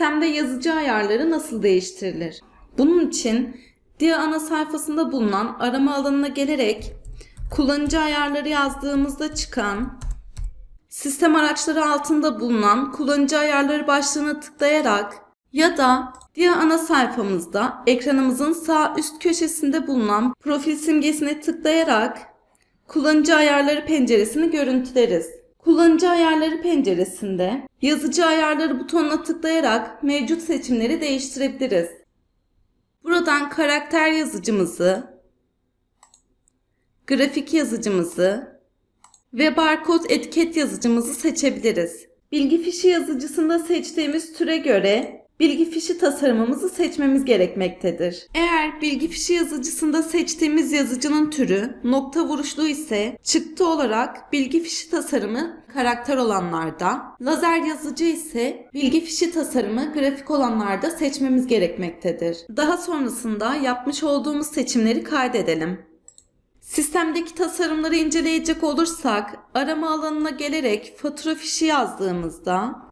Sistemde yazıcı ayarları nasıl değiştirilir? Bunun için DIA ana sayfasında bulunan arama alanına gelerek kullanıcı ayarları yazdığımızda çıkan sistem araçları altında bulunan kullanıcı ayarları başlığına tıklayarak ya da DIA ana sayfamızda ekranımızın sağ üst köşesinde bulunan profil simgesine tıklayarak kullanıcı ayarları penceresini görüntüleriz. Kullanıcı ayarları penceresinde yazıcı ayarları butonuna tıklayarak mevcut seçimleri değiştirebiliriz. Buradan karakter yazıcımızı, grafik yazıcımızı ve barkod etiket yazıcımızı seçebiliriz. Bilgi fişi yazıcısında seçtiğimiz türe göre bilgi fişi tasarımımızı seçmemiz gerekmektedir. Eğer bilgi fişi yazıcısında seçtiğimiz yazıcının türü nokta vuruşlu ise çıktı olarak bilgi fişi tasarımı karakter olanlarda, lazer yazıcı ise bilgi fişi tasarımı grafik olanlarda seçmemiz gerekmektedir. Daha sonrasında yapmış olduğumuz seçimleri kaydedelim. Sistemdeki tasarımları inceleyecek olursak arama alanına gelerek fatura fişi yazdığımızda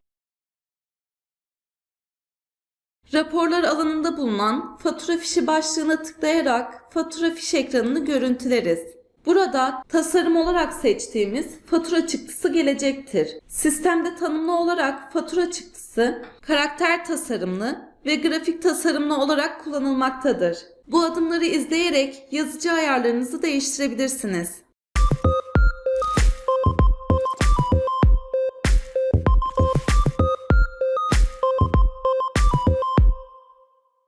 Raporlar alanında bulunan fatura fişi başlığına tıklayarak fatura fiş ekranını görüntüleriz. Burada tasarım olarak seçtiğimiz fatura çıktısı gelecektir. Sistemde tanımlı olarak fatura çıktısı karakter tasarımlı ve grafik tasarımlı olarak kullanılmaktadır. Bu adımları izleyerek yazıcı ayarlarınızı değiştirebilirsiniz.